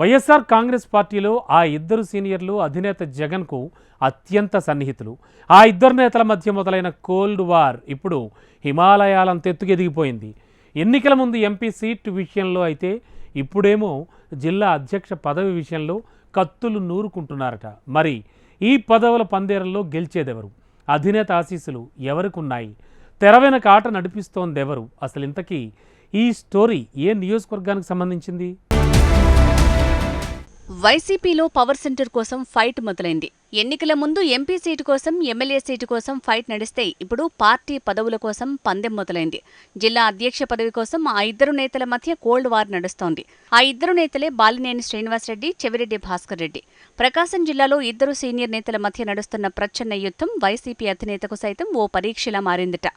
వైఎస్ఆర్ కాంగ్రెస్ పార్టీలో ఆ ఇద్దరు సీనియర్లు అధినేత జగన్కు అత్యంత సన్నిహితులు. ఆ ఇద్దరు నేతల మధ్య మొదలైన కోల్డ్ వార్ ఇప్పుడు హిమాలయాలంతెత్తుకెదిగిపోయింది ఎన్నికల ముందు ఎంపీ సీట్ విషయంలో అయితే ఇప్పుడేమో జిల్లా అధ్యక్ష పదవి విషయంలో కత్తులు నూరుకుంటున్నారట. మరి ఈ పదవుల పందేరంలో గెలిచేదెవరు? అధినేత ఆశీస్సులు ఎవరికున్నాయి? తెర వెనక ఆట నడిపిస్తోందెవరు? అసలు ఇంతకీ ఈ స్టోరీ ఏ నియోజకవర్గానికి సంబంధించింది? వైసీపీలో పవర్ సెంటర్ కోసం ఫైట్ మొదలైంది. ఎన్నికల ముందు ఎంపీ సీటు కోసం ఎమ్మెల్యే సీటు కోసం ఫైట్ నడిస్తే ఇప్పుడు పార్టీ పదవుల కోసం పందెం మొదలైంది. జిల్లా అధ్యక్ష పదవి కోసం ఆ ఇద్దరు నేతల మధ్య కోల్డ్ వార్ నడుస్తోంది. ఆ ఇద్దరు నేతలే బాలినేని శ్రీనివాసరెడ్డి చెవిరెడ్డి భాస్కర్ రెడ్డి. ప్రకాశం జిల్లాలో ఇద్దరు సీనియర్ నేతల మధ్య నడుస్తున్న ప్రచ్ఛన్న యుద్ధం వైసీపీ అధినేతకు సైతం ఓ పరీక్షలా మారిందిట.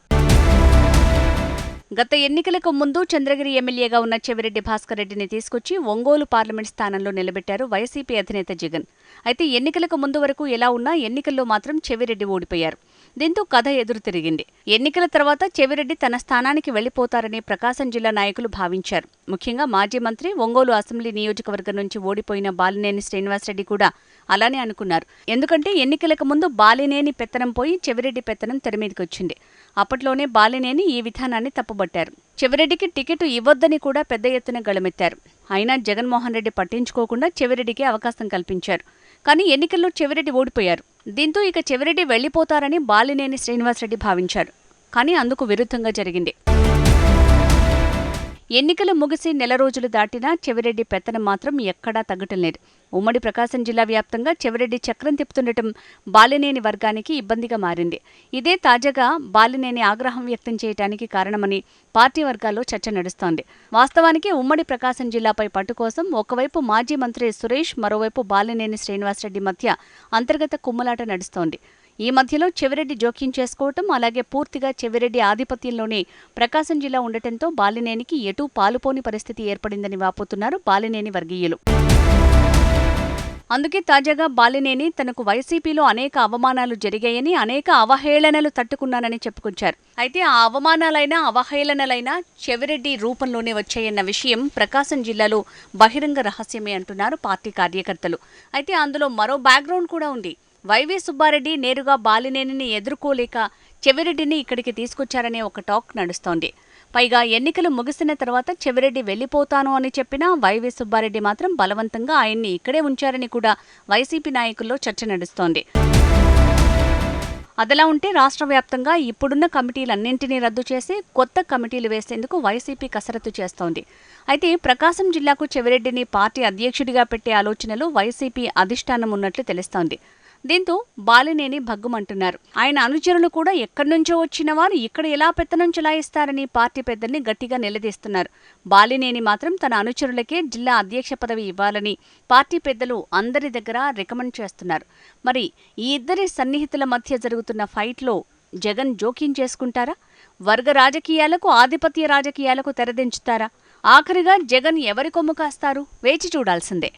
గత ఎన్నికలకు ముందు చంద్రగిరి ఎమ్మెల్యేగా ఉన్న చెవిరెడ్డి భాస్కర్ రెడ్డిని తీసుకొచ్చి ఒంగోలు పార్లమెంట్ స్థానంలో నిలబెట్టారు వైసీపీ అధినేత జగన్. అయితే ఎన్నికలకు ముందు వరకు ఎలా ఉన్నా ఎన్నికల్లో మాత్రం చెవిరెడ్డి ఓడిపోయారు. దీంతో కథ ఎదురు తిరిగింది. ఎన్నికల తర్వాత చెవిరెడ్డి తన స్థానానికి వెళ్ళిపోతారని ప్రకాశం జిల్లా నాయకులు భావించారు. ముఖ్యంగా మాజీ మంత్రి ఒంగోలు అసెంబ్లీ నియోజకవర్గం నుంచి ఓడిపోయిన బాలినేని శ్రీనివాసరెడ్డి కూడా అలానే అనుకున్నారు. ఎందుకంటే ఎన్నికలకు ముందు బాలినేని పెత్తనం పోయి చెవిరెడ్డి పెత్తనం తెరమీదకొచ్చింది అప్పట్లోనే బాలినేని ఈ విధానాన్ని తప్పుబట్టారు. చెవిరెడ్డికి టికెట్ ఇవ్వొద్దని కూడా పెద్ద ఎత్తున గళమెత్తారు. అయినా జగన్మోహన్ రెడ్డి పట్టించుకోకుండా చెవిరెడ్డికి అవకాశం కల్పించారు. కానీ ఎన్నికల్లో చెవిరెడ్డి ఓడిపోయారు. దీంతో ఇక చెవిరెడ్డి వెళ్ళిపోతారని బాలినేని శ్రీనివాసరెడ్డి భావించారు. కానీ అందుకు విరుద్ధంగా జరిగింది. ఎన్నికలు ముగిసి నెల రోజులు దాటినా చెవిరెడ్డి పెత్తనం మాత్రం ఎక్కడా తగ్గటం లేదు. ఉమ్మడి ప్రకాశం జిల్లా వ్యాప్తంగా చెవిరెడ్డి చక్రం తిప్పుతుండటం బాలినేని వర్గానికి ఇబ్బందిగా మారింది. ఇదే తాజాగా బాలినేని ఆగ్రహం వ్యక్తం చేయడానికి కారణమని పార్టీ వర్గాల్లో చర్చ నడుస్తోంది. వాస్తవానికి ఉమ్మడి ప్రకాశం జిల్లాపై పట్టు కోసం ఒకవైపు మాజీ మంత్రి సురేష్ మరోవైపు బాలినేని శ్రీనివాసరెడ్డి మధ్య అంతర్గత కుమ్మలాట నడుస్తోంది. ఈ మధ్యలో చెవిరెడ్డి జోక్యం చేసుకోవటం అలాగే పూర్తిగా చెవిరెడ్డి ఆధిపత్యంలోనే ప్రకాశం జిల్లా ఉండటంతో బాలినేనికి ఎటూ పాలుపోని పరిస్థితి ఏర్పడిందని వాపోతున్నారు బాలినేని వర్గీయులు. అందుకే తాజాగా బాలినేని తనకు వైసీపీలో అనేక అవమానాలు జరిగాయని అనేక అవహేళనలు తట్టుకున్నానని చెప్పుకొచ్చారు. అయితే ఆ అవమానాలైనా అవహేళనలైనా చెవిరెడ్డి రూపంలోనే వచ్చాయన్న విషయం ప్రకాశం జిల్లాలో బహిరంగ రహస్యమే అంటున్నారు పార్టీ కార్యకర్తలు. అయితే అందులో మరో బ్యాక్గ్రౌండ్ కూడా ఉంది. వైవి సుబ్బారెడ్డి నేరుగా బాలినేనిని ఎదుర్కోలేక చెవిరెడ్డిని ఇక్కడికి తీసుకొచ్చారనే ఒక టాక్ నడుస్తోంది. పైగా ఎన్నికలు ముగిసిన తర్వాత చెవిరెడ్డి వెళ్ళిపోతాను అని చెప్పినా వైవి సుబ్బారెడ్డి మాత్రం బలవంతంగా ఆయన్ని ఇక్కడే ఉంచారని కూడా వైసీపీ నాయకుల్లో చర్చ నడుస్తోంది. అదలా ఉంటే రాష్ట్ర వ్యాప్తంగా ఇప్పుడున్న కమిటీలన్నింటినీ రద్దు చేసి కొత్త కమిటీలు వేసేందుకు వైసీపీ కసరత్తు చేస్తోంది. అయితే ప్రకాశం జిల్లాకు చెవిరెడ్డిని పార్టీ అధ్యక్షుడిగా పెట్టే ఆలోచనలో వైసీపీ అధిష్టానం ఉన్నట్లు తెలుస్తోంది. దీంతో బాలినేని భగ్గుమంటున్నారు. ఆయన అనుచరులు కూడా ఎక్కడి నుంచో వచ్చిన వారు ఇక్కడ ఎలా పెత్తనం చెలాయిస్తారని పార్టీ పెద్దల్ని గట్టిగా నిలదీస్తున్నారు. బాలినేని మాత్రం తన అనుచరులకే జిల్లా అధ్యక్ష పదవి ఇవ్వాలని పార్టీ పెద్దలు అందరి దగ్గర రికమెండ్ చేస్తున్నారు. మరి ఈ ఇద్దరి సన్నిహితుల మధ్య జరుగుతున్న ఫైట్లో జగన్ జోక్యం చేసుకుంటారా? వర్గ రాజకీయాలకు ఆధిపత్య రాజకీయాలకు తెరదించుతారా? ఆఖరిగా జగన్ ఎవరి కొమ్ము కాస్తారు? వేచి చూడాల్సిందే.